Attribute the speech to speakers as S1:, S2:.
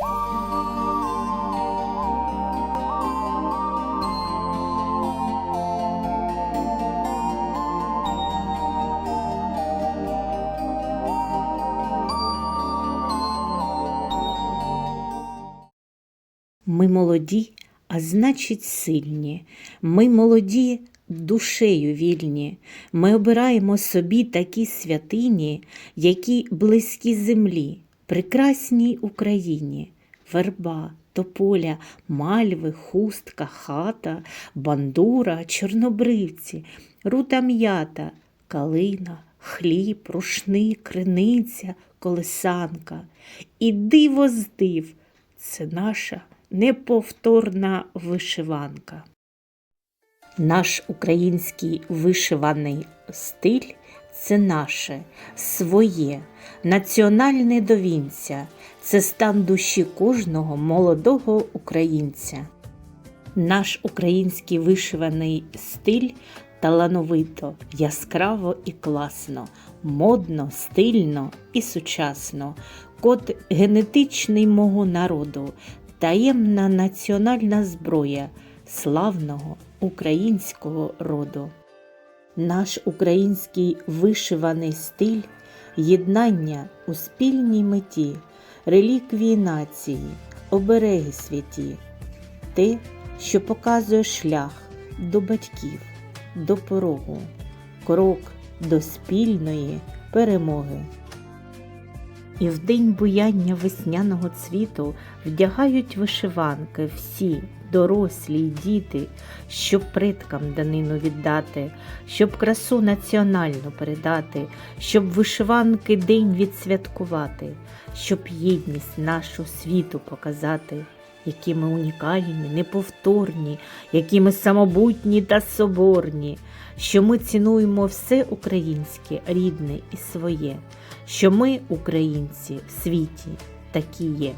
S1: Ми молоді, а значить сильні. Ми молоді, душею вільні. Ми обираємо собі такі святині, які близькі землі, прекрасній Україні. Верба, тополя, мальви, хустка, хата, бандура, чорнобривці, рута м'ята, калина, хліб, рушник, криниця, колесанка. І диво з див – це наша неповторна вишиванка. Наш український вишиваний стиль це наше, своє, національне до вінця, це стан душі кожного молодого українця. Наш український вишиваний стиль талановито, яскраво і класно, модно, стильно і сучасно, код генетичний мого народу, таємна національна зброя славного українського роду. Наш український вишиваний стиль єднання у спільній меті, реліквії нації, обереги святі, те, що показує шлях до батьків, до порогу, крок до спільної перемоги. І в день буяння весняного цвіту вдягають вишиванки всі, дорослі й діти, щоб предкам данину віддати, щоб красу національну передати, щоб вишиванки день відсвяткувати, щоб єдність нашу світу показати, які ми унікальні, неповторні, які ми самобутні та соборні, що ми цінуємо все українське, рідне і своє, що ми, українці, в світі такі є.